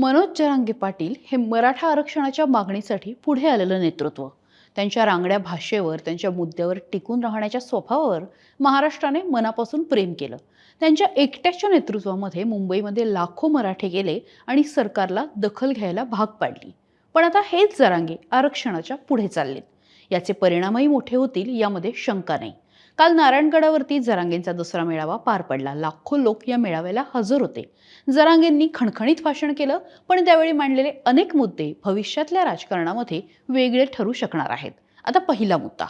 मनोज जरांगे पाटील हे मराठा आरक्षणाच्या मागणीसाठी पुढे आलेलं नेतृत्व. त्यांच्या रांगड्या भाषेवर त्यांच्या मुद्द्यावर टिकून राहण्याच्या स्वभावावर महाराष्ट्राने मनापासून प्रेम केलं. त्यांच्या एकट्याच्या नेतृत्वामध्ये मुंबईमध्ये लाखो मराठे गेले आणि सरकारला दखल घ्यायला भाग पाडली. पण आता हेच जरांगे आरक्षणाच्या पुढे चाललेत. याचे परिणामही मोठे होतील यामध्ये शंका नाही. काल नारायणगडावरती जरांगेंचा दुसरा मेळावा पार पडला. लाखो लोक या मेळाव्याला हजर होते. जरांगेंनी खणखणीत भाषण केलं पण त्यावेळी मांडलेले अनेक मुद्दे भविष्यातल्या राजकारणामध्ये वेगळे ठरू शकणार आहेत. आता पहिला मुद्दा.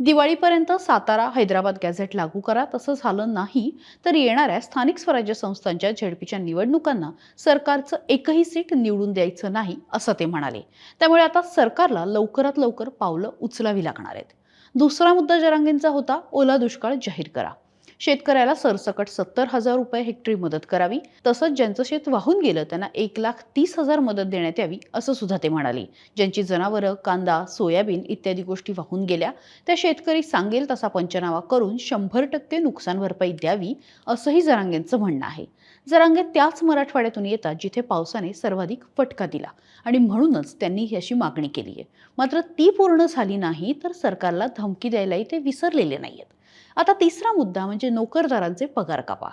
दिवाळीपर्यंत सातारा हैदराबाद गॅझेट लागू करा तसं झालं नाही तर येणाऱ्या स्थानिक स्वराज्य संस्थांच्या झेडपीच्या निवडणुकांना सरकारचं एकही सीट निवडून द्यायचं नाही असं ते म्हणाले. त्यामुळे आता सरकारला लवकरात लवकर पावलं उचलावी लागणार आहेत. दुसरा मुद्दा जरांगेंचा होता ओला दुष्काळ जाहीर करा. शेतकऱ्याला सरसकट सत्तर हजार रुपये हेक्टरी मदत करावी तसंच ज्यांचं शेत वाहून गेलं त्यांना एक लाख तीस हजार मदत देण्यात यावी असं सुद्धा ते म्हणाले. ज्यांची जनावरं कांदा सोयाबीन इत्यादी गोष्टी वाहून गेल्या त्या शेतकरी सांगेल तसा पंचनामा करून शंभर टक्के नुकसान भरपाई द्यावी असंही जरांगेंचं म्हणणं आहे. जरांगे त्याच मराठवाड्यातून येतात जिथे पावसाने सर्वाधिक फटका दिला आणि म्हणूनच त्यांनी अशी मागणी केली आहे मात्र ती पूर्ण झाली नाही तर सरकारला धमकी द्यायलाही ते विसरलेले नाहीयेत. आता तिसरा मुद्दा म्हणजे नोकरदारांचे पगार कापा.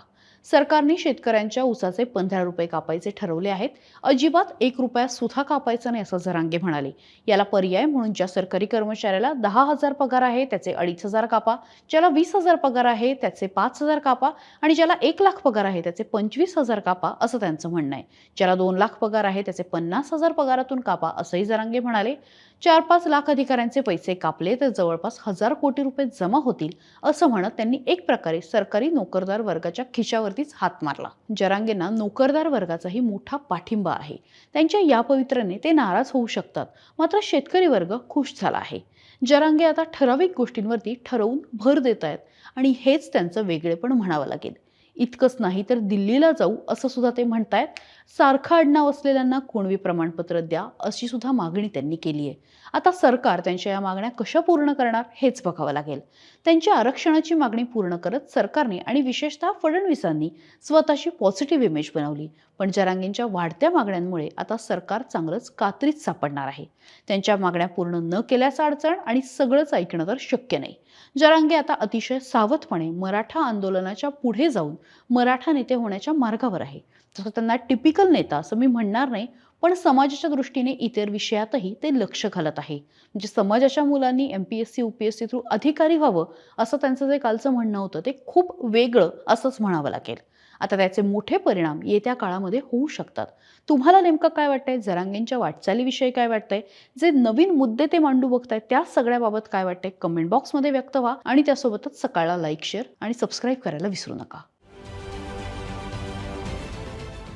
सरकारने शेतकऱ्यांच्या ऊसाचे पंधरा रुपये कापायचे ठरवले आहेत. अजिबात एक रुपया सुद्धा कापायचा नाही असं जरांगे म्हणाले. याला पर्याय म्हणून ज्या सरकारी कर्मचाऱ्याला दहा हजार पगार आहे त्याचे अडीच हजार कापा. ज्याला वीस हजार पगार आहे त्याचे पाच हजार कापा. आणि ज्याला एक लाख पगार आहे त्याचे पंचवीस हजार कापा असं त्यांचं म्हणणं आहे. ज्याला दोन लाख पगार आहे त्याचे पन्नास हजार पगारातून कापा असंही जरांगे म्हणाले. चार पाच लाख अधिकाऱ्यांचे पैसे कापले तर जवळपास हजार कोटी रुपये जमा होतील असं म्हणत त्यांनी एक प्रकारे सरकारी नोकरदार वर्गाच्या खिशावरतीच हात मारला. जरांगेंना नोकरदार वर्गाचाही मोठा पाठिंबा आहे. त्यांच्या या पवित्रने ते नाराज होऊ शकतात. मात्र शेतकरी वर्ग खुश झाला आहे. जरांगे आता ठराविक गोष्टींवरती ठरवून भर देत आहेत आणि हेच त्यांचं वेगळेपण म्हणावं लागेल. इतकंच नाही तर दिल्लीला जाऊ असं सुद्धा ते म्हणतायत. सारखं आडनाव असलेल्यांना कोणवी प्रमाणपत्र द्या अशी सुद्धा मागणी त्यांनी केली आहे. आता सरकार त्यांच्या या मागण्या कशा पूर्ण करणार हेच बघावं लागेल. त्यांच्या आरक्षणाची मागणी पूर्ण करत सरकारने आणि विशेषतः फडणवीसांनी स्वतःची पॉझिटिव्ह इमेज बनवली. पण जरांगींच्या वाढत्या मागण्यांमुळे आता सरकार चांगलंच कात्रीत सापडणार आहे. त्यांच्या मागण्या पूर्ण न केल्यास अडचण आणि सगळंच ऐकणं तर शक्य नाही. जरांगे आता अतिशय सावधपणे मराठा आंदोलनाच्या पुढे जाऊन मराठा नेते होण्याच्या मार्गावर आहे. तसं त्यांना टिपिकल नेता असं मी म्हणणार नाही पण समाजाच्या दृष्टीने इतर विषयातही ते लक्ष घालत आहे. म्हणजे समाजाच्या मुलांनी M P S C U P S C through अधिकारी व्हावं असं त्यांचं जे कालचं म्हणणं होतं ते खूप वेगळं असंच म्हणावं लागेल. आता त्याचे मोठे परिणाम येत्या काळामध्ये होऊ शकतात. तुम्हाला नेमकं काय वाटतंय? जरांगेंच्या वाटचालीविषयी काय वाटतंय? जे नवीन मुद्दे ते मांडू बघताय त्या सगळ्याबाबत काय वाटतंय? कमेंट बॉक्समध्ये व्यक्त व्हा आणि त्यासोबतच सकाळला लाईक शेअर आणि सबस्क्राईब करायला विसरू नका.